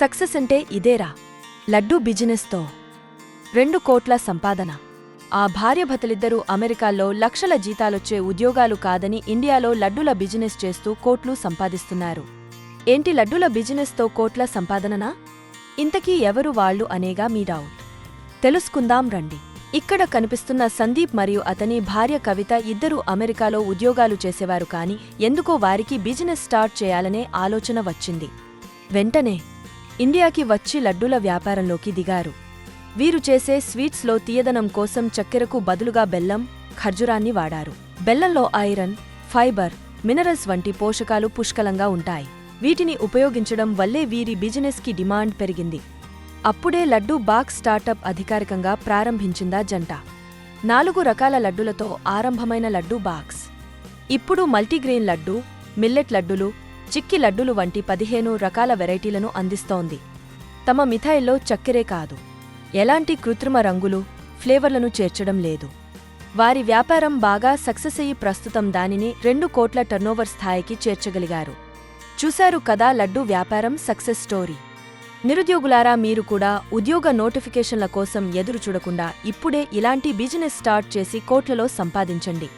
Success అంటే ఇదేరా. లడ్డూ బిజినెస్తో. రెండు కోట్ల సంపాదన. ఆ భార్యభతలిద్దరూ అమెరికాలో లక్షల జీతాలొచ్చే ఉద్యోగాలు కాదని ఇండియాలో లడ్డుల బిజినెస్ చేస్తూ కోట్లు సంపాదిస్తున్నారు. ఏంటి లడ్డుల బిజినెస్తో కోట్ల సంపాదననా? ఇంతకీ ఎవరు వాళ్ళు అనేగా మీ డౌట్ తెలుసుకుందాం రండి. ఇక్కడ కనిపిస్తున్న సందీప్ మరియు అతని భార్య కవిత ఇద్దరూ అమెరికాలో ఉద్యోగాలు చేసేవారు కాని ఎందుకో వారికి బిజినెస్ స్టార్ట్ చేయాలనే ఆలోచన వచ్చింది. వెంటనే ఇండియాకి వచ్చి లడ్డూల వ్యాపారంలోకి దిగారు. వీరు చేసే స్వీట్స్లో తీయదనం కోసం చక్కెరకు బదులుగా బెల్లం ఖర్జురాన్ని వాడారు. బెల్లంలో ఐరన్ ఫైబర్ మినరల్స్ వంటి పోషకాలు పుష్కలంగా ఉంటాయి. వీటిని ఉపయోగించడం వల్లే వీరి బిజినెస్కి డిమాండ్ పెరిగింది. అప్పుడే లడ్డూ బాక్స్ స్టార్టప్ అధికారికంగా ప్రారంభించిందా జంట. నాలుగు రకాల లడ్డులతో ఆరంభమైన లడ్డూ బాక్స్ ఇప్పుడు మల్టీగ్రెయిన్ లడ్డు మిల్లెట్ లడ్డులు చిక్కి లడ్డులు వంటి పదిహేను రకాల వెరైటీలను అందిస్తోంది. తమ మిఠాయిల్లో చక్కెరే కాదు. ఎలాంటి కృత్రిమ రంగులు ఫ్లేవర్లను చేర్చడం లేదు. వారి వ్యాపారం బాగా సక్సెస్ అయ్యి ప్రస్తుతం దానిని రెండు కోట్ల టర్నోవర్ స్థాయికి చేర్చగలిగారు. చూశారు కదా లడ్డు వ్యాపారం సక్సెస్ స్టోరీ. నిరుద్యోగులారా మీరు కూడా ఉద్యోగ నోటిఫికేషన్ల కోసం ఎదురు చూడకుండా ఇప్పుడే ఇలాంటి బిజినెస్ స్టార్ట్ చేసి కోట్లలో సంపాదించండి.